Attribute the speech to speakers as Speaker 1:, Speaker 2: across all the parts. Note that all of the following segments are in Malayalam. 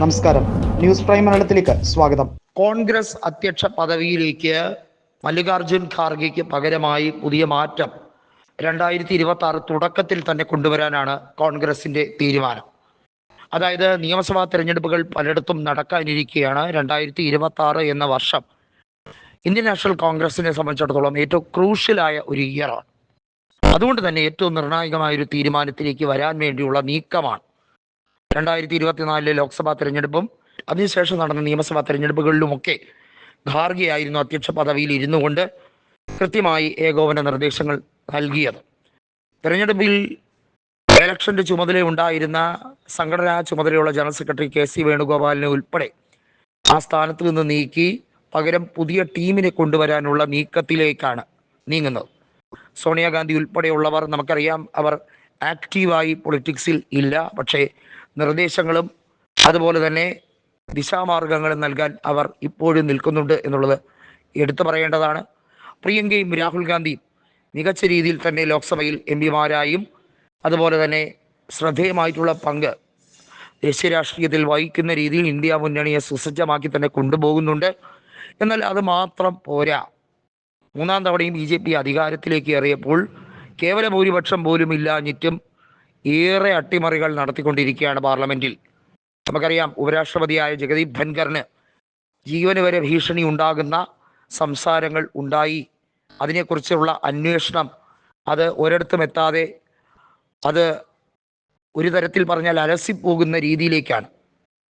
Speaker 1: നമസ്കാരം. ന്യൂസ് പ്രൈം മലയാളത്തിലേക്ക് സ്വാഗതം.
Speaker 2: കോൺഗ്രസ് അധ്യക്ഷ പദവിയിലേക്ക് മല്ലികാർജുൻ ഖാർഗെക്ക് പകരമായി പുതിയ മാറ്റം. രണ്ടായിരത്തി ഇരുപത്തി ആറ് തുടക്കത്തിൽ തന്നെ കൊണ്ടുവരാനാണ് കോൺഗ്രസിന്റെ തീരുമാനം. അതായത് നിയമസഭാ തെരഞ്ഞെടുപ്പുകൾ പലയിടത്തും നടക്കാനിരിക്കുകയാണ് രണ്ടായിരത്തി ഇരുപത്തി ആറ് എന്ന വർഷം. ഇന്ത്യൻ നാഷണൽ കോൺഗ്രസിനെ സംബന്ധിച്ചിടത്തോളം ഏറ്റവും ക്രൂഷ്യലായ ഒരു ഇയറാണ്. അതുകൊണ്ട് തന്നെ ഏറ്റവും നിർണായകമായ ഒരു തീരുമാനത്തിലേക്ക് വരാൻ വേണ്ടിയുള്ള നീക്കമാണ് രണ്ടായിരത്തി ഇരുപത്തിനാലിലെ ലോക്സഭാ തെരഞ്ഞെടുപ്പും അതിനുശേഷം നടന്ന നിയമസഭാ തെരഞ്ഞെടുപ്പുകളിലുമൊക്കെ ഖാർഗെയായിരുന്നു അധ്യക്ഷ പദവിയിൽ ഇരുന്നു കൊണ്ട് കൃത്യമായി ഏകോപന നിർദ്ദേശങ്ങൾ നൽകിയത്. തെരഞ്ഞെടുപ്പിൽ ഇലക്ഷന്റെ ചുമതല ഉണ്ടായിരുന്ന സംഘടനാ ചുമതലയുള്ള ജനറൽ സെക്രട്ടറി കെ സി വേണുഗോപാലിനെ ഉൾപ്പെടെ ആ സ്ഥാനത്ത് നിന്ന് നീക്കി പകരം പുതിയ ടീമിനെ കൊണ്ടുവരാനുള്ള നീക്കത്തിലേക്കാണ് നീങ്ങുന്നത്. സോണിയാഗാന്ധി ഉൾപ്പെടെയുള്ളവർ നമുക്കറിയാം അവർ ആക്റ്റീവായി പൊളിറ്റിക്സിൽ ഇല്ല. പക്ഷേ നിർദ്ദേശങ്ങളും അതുപോലെ തന്നെ ദിശാമാർഗങ്ങളും നൽകാൻ അവർ ഇപ്പോഴും നിൽക്കുന്നുണ്ട് എന്നുള്ളത് എടുത്തു പറയേണ്ടതാണ്. പ്രിയങ്കയും രാഹുൽ ഗാന്ധിയും മികച്ച രീതിയിൽ തന്നെ ലോക്സഭയിൽ എം പിമാരായും അതുപോലെ തന്നെ ശ്രദ്ധേയമായിട്ടുള്ള പങ്ക് ദേശീയ രാഷ്ട്രീയത്തിൽ വഹിക്കുന്ന രീതിയിൽ ഇന്ത്യ മുന്നണിയെ സുസജ്ജമാക്കി തന്നെ കൊണ്ടുപോകുന്നുണ്ട്. എന്നാൽ അത് മാത്രം പോരാ. മൂന്നാം തവണയും ബി ജെ പി അധികാരത്തിലേക്ക് ഏറിയപ്പോൾ കേവല ഭൂരിപക്ഷം പോലും ഇല്ലാഞ്ഞിട്ടും ഏറെ അട്ടിമറികൾ നടത്തിക്കൊണ്ടിരിക്കുകയാണ് പാർലമെന്റിൽ. നമുക്കറിയാം ഉപരാഷ്ട്രപതിയായ ജഗദീപ് ധൻഖറിന് ജീവന് വരെ ഭീഷണി ഉണ്ടാകുന്ന സംസാരങ്ങൾ ഉണ്ടായി. അതിനെക്കുറിച്ചുള്ള അന്വേഷണം അത് ഒരിടത്തും എത്താതെ അത് ഒരു തരത്തിൽ പറഞ്ഞാൽ അലസിപ്പോകുന്ന രീതിയിലേക്കാണ്.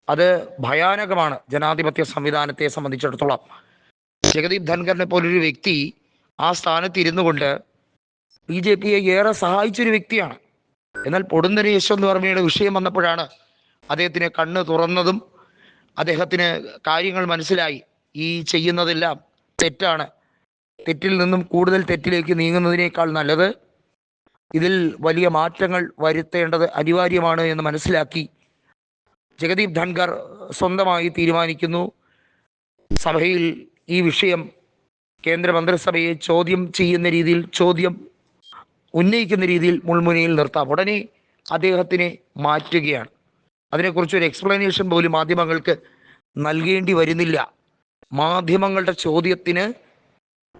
Speaker 2: അത് ഭയാനകമാണ് ജനാധിപത്യ സംവിധാനത്തെ സംബന്ധിച്ചിടത്തോളം. ജഗദീപ് ധൻഖറിനെ പോലൊരു വ്യക്തി ആ സ്ഥാനത്ത് ഇരുന്നു കൊണ്ട് ബി ജെ പിയെ ഏറെ സഹായിച്ചൊരു വ്യക്തിയാണ്. എന്നാൽ പൊടുന്നനെ യശ്വന്ത് വർമ്മയുടെ വിഷയം വന്നപ്പോഴാണ് അദ്ദേഹത്തിന് കണ്ണ് തുറന്നതും അദ്ദേഹത്തിന് കാര്യങ്ങൾ മനസ്സിലായി. ഈ ചെയ്യുന്നതെല്ലാം തെറ്റാണ്. തെറ്റിൽ നിന്നും കൂടുതൽ തെറ്റിലേക്ക് നീങ്ങുന്നതിനേക്കാൾ നല്ലത് ഇതിൽ വലിയ മാറ്റങ്ങൾ വരുത്തേണ്ടത് അനിവാര്യമാണ് എന്ന് മനസ്സിലാക്കി ജഗദീപ് ധൻഖർ സ്വന്തമായി തീരുമാനിക്കുന്നു. സഭയിൽ ഈ വിഷയം കേന്ദ്രമന്ത്രിസഭയെ ചോദ്യം ചെയ്യുന്ന രീതിയിൽ ചോദ്യം ഉന്നയിക്കുന്ന രീതിയിൽ മുൾമുനയിൽ നിർത്താം. ഉടനെ അദ്ദേഹത്തിനെ മാറ്റുകയാണ്. അതിനെക്കുറിച്ച് ഒരു എക്സ്പ്ലനേഷൻ പോലും മാധ്യമങ്ങൾക്ക് നൽകേണ്ടി വരുന്നില്ല. മാധ്യമങ്ങളുടെ ചോദ്യത്തിന്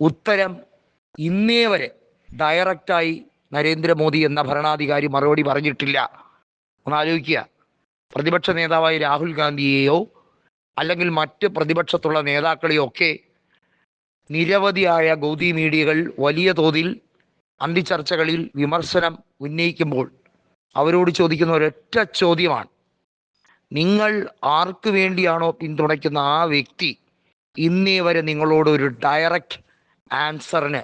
Speaker 2: ഉത്തരം ഇന്നേ വരെ ഡയറക്റ്റായി നരേന്ദ്രമോദി എന്ന ഭരണാധികാരി മറുപടി പറഞ്ഞിട്ടില്ല. ഒന്ന് ആലോചിക്കുക. പ്രതിപക്ഷ നേതാവായ രാഹുൽ ഗാന്ധിയെയോ അല്ലെങ്കിൽ മറ്റ് പ്രതിപക്ഷത്തുള്ള നേതാക്കളെയോ ഒക്കെ നിരവധിയായ ഗൗതി മീഡിയകൾ വലിയ തോതിൽ അന്തിച്ചർച്ചകളിൽ വിമർശനം ഉന്നയിക്കുമ്പോൾ അവരോട് ചോദിക്കുന്ന ഒരൊറ്റ ചോദ്യമാണ്. നിങ്ങൾ ആർക്ക് വേണ്ടിയാണോ പിന്തുണയ്ക്കുന്ന ആ വ്യക്തി ഇന്നേ വരെ നിങ്ങളോട് ഒരു ഡയറക്റ്റ് ആൻസറിന്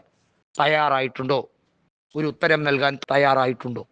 Speaker 2: തയ്യാറായിട്ടുണ്ടോ? ഒരു ഉത്തരം നൽകാൻ തയ്യാറായിട്ടുണ്ടോ?